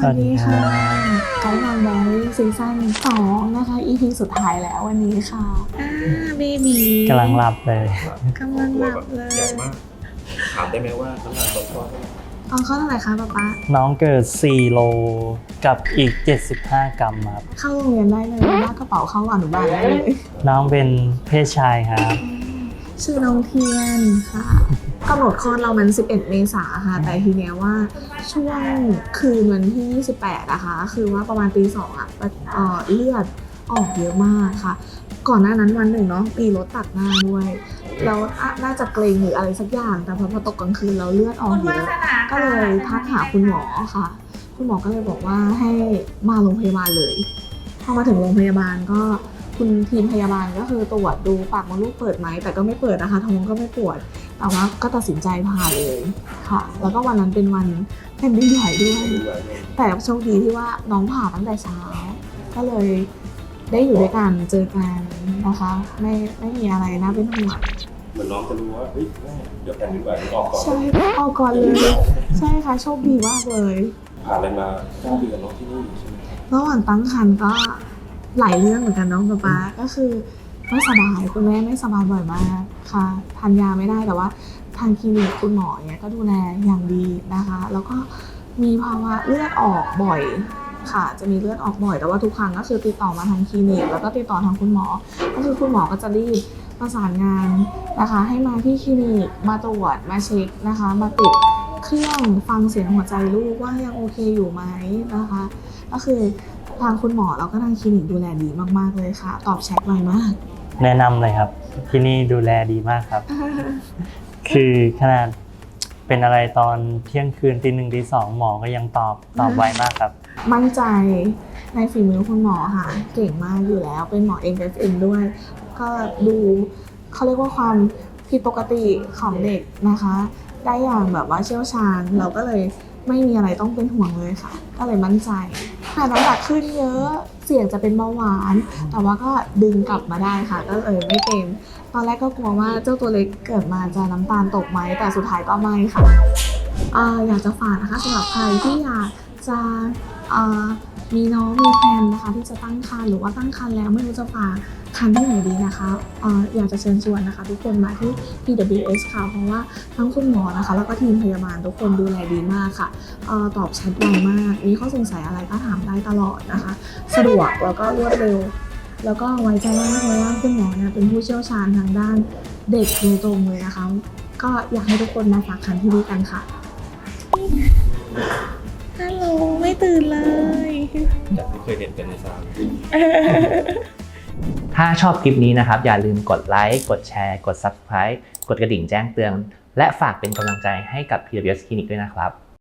สวัสดีค่ะไกด์นางแบงซีซั่นสองนะคะ EP สุดท้ายแล้ววันนี้ค่ะอ่าเบบีกำลังหลับเลยกำลังหลับเลยใหญ่มากถามได้ไหมว่าน้ำหนักตอนคลอดเท่าไหร่ตอนเข้าเท่าไหร่คะป๊าป๊าน้องเกิด 4 โลกับอีก 75 กรัมครับ เข้าโรงเรียนได้เลยลากกระเป๋าเข้าอนุบาลได้เลย น้องเป็นเพศชายครับ ชื่อน้องเทียนค่ะกำหนดคลอดเรามัน 11 เมษาค่ะ แต่ทีเนี้ยว่าช่วงคืนวันที่ 28นะคะ คือว่าประมาณตีสองอะเอ่อเลือดออกเยอะมากค่ะ ก่อนหน้านั้นวันหนึ่งเนาะมีรถตัดหน้าด้วย แล้วน่าจะเกรงหรืออะไรสักอย่าง แต่พอพอตกกลางคืนแล้วเลือดออกเยอะ ก็เลยทักหาคุณหมอค่ะ คุณหมอก็เลยบอกว่าให้มาโรงพยาบาลเลย พอมาถึงโรงพยาบาลก็ คุณทีมพยาบาลก็คือตรวจดูปากมดลูกเปิดไหมแต่ก็ไม่เปิดนะคะท้องก็ไม่ปวดแต่ว่าก็ตัดสินใจผ่าเลยค่ะ แล้วก็วันนั้นเป็นวันแผ่นดินไหวด้วย แต่โชคดีที่ว่าน้องผ่าตั้งแต่เช้า ก็เลยได้อยู่ด้วยกันเจอกันนะคะ ไม่ไม่มีอะไรน่าเป็นห่วงเหมือนน้องจะรู้ว่าเฮ้ยแม่เดี๋ยวแผ่นดินไหวมันออกก่อนใช่เอาก่อนเลย ใช่ค่ะโชคดีมากเลย ผ่านอะไรมาเก้าเดือนเน้องที่นี่ใช่ไหมระหว่างตั้งครรภ์ก็ หลายเรื่องเหมือนกันน้องป๊าป๊าก็คือไม่สบายคุณแม่ไม่สบายบ่อยมากค่ะทานยาไม่ได้แต่ว่าทางคลินิกคุณหมอเนี่ยก็ดูแลอย่างดีนะคะ แล้วก็มีภาวะเลือดออกบ่อยค่ะ จะมีเลือดออกบ่อยแต่ว่าทุกครั้งก็คือติดต่อมาทางคลินิกแล้วก็ติดต่อทางคุณหมอ ก็คือคุณหมอก็จะรีบประสานงานนะคะ ให้มาที่คลินิกมาตรวจมาเช็คนะคะ มาติดเครื่องฟังเสียงหัวใจลูกว่ายังโอเคอยู่ไหมนะคะ ก็คือ ทางคุณหมอแล้วก็ทางคลินิกดูแลดีมากๆเลยค่ะ ตอบแชทไวมากแนะนำเลยครับ ที่นี่ดูแลดีมากครับ คือขนาดเป็นอะไรตอนเที่ยงคืนตีหนึ่งตีสองหมอก็ยังตอบตอบไวมากครับ มั่นใจในฝีมือคุณหมอค่ะ เก่งมากอยู่แล้ว เป็นหมอ MFM ด้วย ก็ดูเขาเรียกว่าความผิดปกติของเด็กนะคะ ได้อย่างแบบว่าเชี่ยวชาญเราก็เลยไม่มีอะไรต้องเป็นห่วงเลยค่ะ ก็เลยมั่นใจ ค่ะน้ำหนักขึ้นเยอะเสี่ยงจะเป็นเบาหวาน แต่ว่าก็ดึงกลับมาได้ค่ะ ก็เลยไม่เป็น ตอนแรกก็กลัวว่าเจ้าตัวเล็กเกิดมาจะน้ำตาลตกไหมแต่สุดท้ายก็ไม่ค่ะอ่าอยากจะฝากนะคะสำหรับใครที่อยากจะอ่ามีน้องมีแฟนนะคะที่จะตั้งครรภ์หรือว่าตั้งครรภ์แล้วไม่รู้จะฝาก ครรภ์ที่ไหนดีนะคะอ่าอยากจะเชิญชวนนะคะ ทุกคนมาที่ PWS ค่ะ เพราะว่าทั้งคุณหมอนะคะ แล้วก็ทีมพยาบาลทุกคนดูแลดีมากค่ะเอ่อตอบแชทไวมาก มีข้อสงสัยอะไรก็ถามได้ตลอดนะคะ สะดวกแล้วก็รวดเร็ว แล้วก็ไว้ใจมากเพราะว่าคุณหมอเนี่ยเป็นผู้เชี่ยวชาญทางด้านเด็กโดยตรงเลยนะคะ ก็อยากให้ทุกคนมาฝากคันที่นี่กันค่ะฮัลโหลไม่ตื่นเลย จากที่เคยเห็นกันในซาว ถ้าชอบคลิปนี้นะครับ อย่าลืมกดไลค์ กดแชร์ กด Subscribe กดกระดิ่งแจ้งเตือน และฝากเป็นกำลังใจให้กับ PWS Clinic ด้วยนะครับ